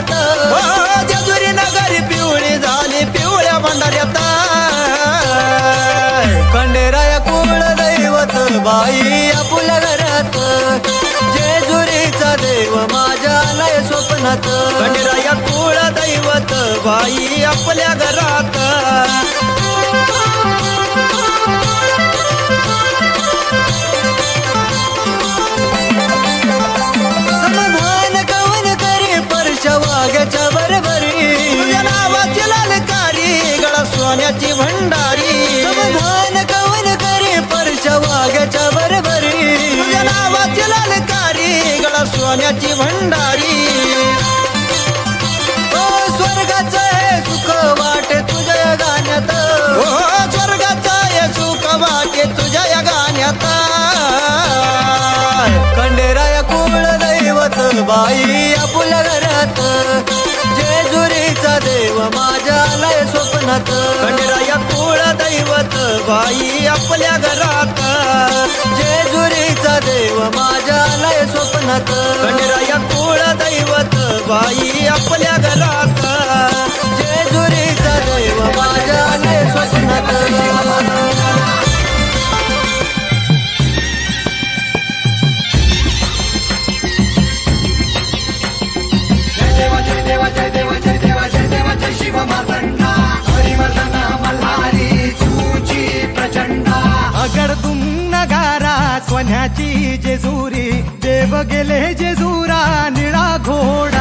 मंडळात हो, जेजुरी नगर पिवळी झाली पिवळ्या मंडळात खंडेराया कुळ दैवत बाई आपल्या घरात. जेजुरीचा देव माझ्या लय स्वप्नात. खंडेराया कुळ दैवत बाई आपल्या घरात. सोन्याची भंडारी. समाधान कवन करे परश वाघ्याच्या बरोबरी. तुझ्या नावाची लालकारी गळा सोन्याची भंडारी. ओ स्वर्गाचं हे सुख वाटे तुझ्या गाण्यात. ओ स्वर्गाचा ये सुख वाटे तुझ्या गाण्यात. खंडेराया कुळ दैवत बाई आपुल्या घरात. जेजुरीचा देव स्वप्नात खंडेराया कुळ दैवत बाई आपल्या घरात. जेजुरीचा देव माझ्या लय स्वप्नात. खंडेराया जेजुरी देव गेले जेजुरा निळा घोडा